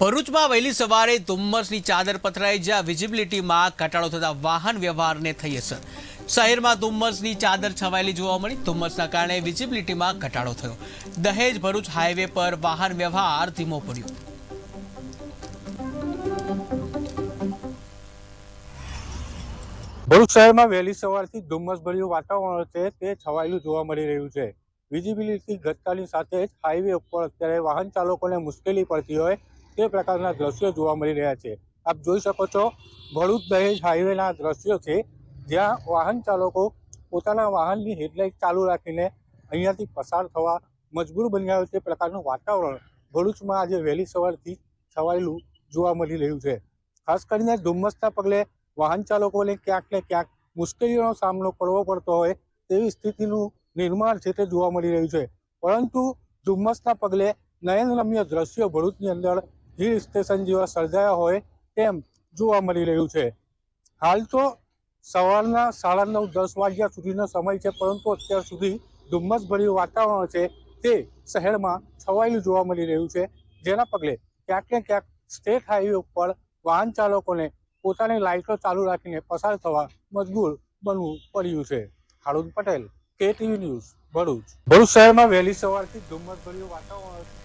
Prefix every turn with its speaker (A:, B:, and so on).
A: ભરૂચમાં વહેલી સવારે ધુમ્મસની ચાદર પથરાઈ જ્યાં વિઝિબિલિટીમાં ઘટાડો થતા વાહન વ્યવહારને થઈ અસર. શહેરમાં ધુમ્મસની ચાદર છવાયેલી જોવા મળી. ધુમ્મસના કારણે વિઝિબિલિટીમાં ઘટાડો થયો. દહેજ ભરૂચ હાઈવે પર વાહન વ્યવહાર ધીમો પડ્યો.
B: ભરૂચ શહેરમાં વહેલી સવારથી ધુમ્મસભર્યું વાતાવરણ છે. તે છવાયેલું જોવા મળી રહ્યું છે. વિઝિબિલિટી ઘટતાની સાથે જ હાઈવે ઉપર અત્યારે વાહન ચાલકોને મુશ્કેલી પડતી હોય તે પ્રકારના દ્રશ્યો જોવા મળી રહ્યા છે. આપ જોઈ શકો છો ભરૂચ દહેજ હાઈવેના દ્રશ્યો છે જ્યાં વાહન ચાલકો પોતાના વાહનની હેડલાઇટ ચાલુ રાખીને અહીંયાથી પસાર થવા મજબૂર બન્યા હોય તે પ્રકારનું વાતાવરણ ભરૂચમાં આજે વહેલી સવારથી છવાયેલું જોવા મળી રહ્યું છે. ખાસ કરીને ધુમ્મસના પગલે વાહન ચાલકોને ક્યાંક ને ક્યાંક મુશ્કેલીઓનો સામનો કરવો પડતો હોય તેવી સ્થિતિનું નિર્માણ છે તે જોવા મળી રહ્યું છે. પરંતુ ધુમ્મસના પગલે નયનરમ્ય દ્રશ્યો ભરૂચની અંદર હિલ સ્ટેશન જેવા સર્જાયા હોય તેમ જોવા મળી રહ્યું છે. હાલ તો સવારના સાડા નવ, દસ વાગ્યા સુધીનો સમય છે, પરંતુ અત્યાર સુધી ધુમ્મસભર્યું વાતાવરણ છે તે શહેરમાં છવાયેલું જોવા મળી રહ્યું છે. જેના પગલે ક્યાંક ને ક્યાંક સ્ટેટ હાઈવે ઉપર વાહન ચાલકોને પોતાની લાઇટો ચાલુ રાખીને પસાર થવા મજબૂર બનવું પડ્યું છે. હાળુદ પટેલ, કેટીવી ન્યૂઝ ભરૂચ. ભરૂચ શહેરમાં વહેલી સવારથી ધુમ્મસભર્યું વાતાવરણ